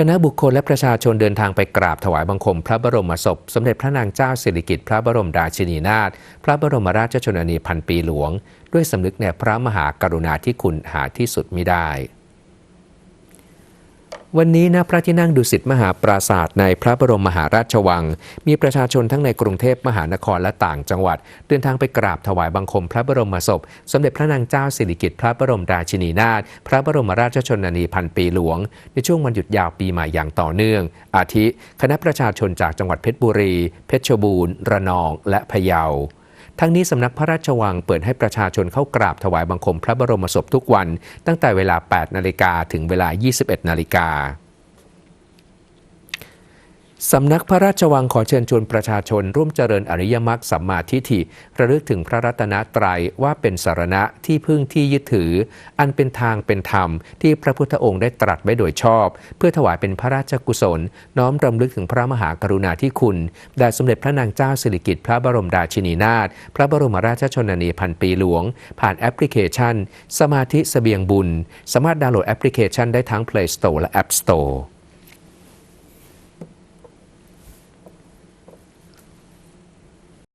คณะบุคคลและประชาชนเดินทางไปกราบถวายบังคม พระบรมศพ สมเด็จพระนางเจ้าสิริกิติ์พระบรมราชินีนาถพระบรมราชชนนีพันปีหลวง ด้วยสำนึกในพระมหากรุณาธิคุณหาที่สุดมิได้ วันนี้ณพระที่นั่งดุสิตมหาปราศาสตร์ในพระบรมมหาราชวัง มีประชาชนทั้งในกรุงเทพมหานครและต่างจังหวัด เดินทางไปกราบถวายบังคมพระบรมศพ สมเด็จพระนางเจ้าสิริกิติ์พระบรมราชินีนาถพระบรมราชชนนีพันปีหลวง ในช่วงวันหยุดยาวปีใหม่อย่างต่อเนื่อง อาทิ คณะประชาชนจากจังหวัดเพชรบุรี เพชรบูรณ์ ระนอง และพะเยา ทั้งนี้สำนักพระราชวังเปิดให้ประชาชนเข้ากราบถวายบังคมพระบรมศพทุกวัน ตั้งแต่เวลา 8 นาฬิกาถึงเวลา 21 นาฬิกา สำนักพระราชวังขอเชิญชวนประชาชน ร่วมเจริญอริยมรรคสัมมาทิฏฐิระลึกถึงพระรัตนตรัยว่าเป็นสารณะที่พึ่งที่ยึดถือ อันเป็นทางเป็นธรรม ที่พระพุทธองค์ได้ตรัสไว้โดยชอบ เพื่อถวายเป็นพระราชกุศล น้อมรำลึกถึงพระมหากรุณาธิคุณแด่สมเด็จพระนางเจ้าสิริกิติ์พระบรมราชินีนาถพระบรมราชชนนีพันปีหลวง ผ่านแอปพลิเคชัน สมาธิสเสบียงบุญ สามารถดาวน์โหลดแอปพลิเคชันได้ทั้ง Play Store และ App Store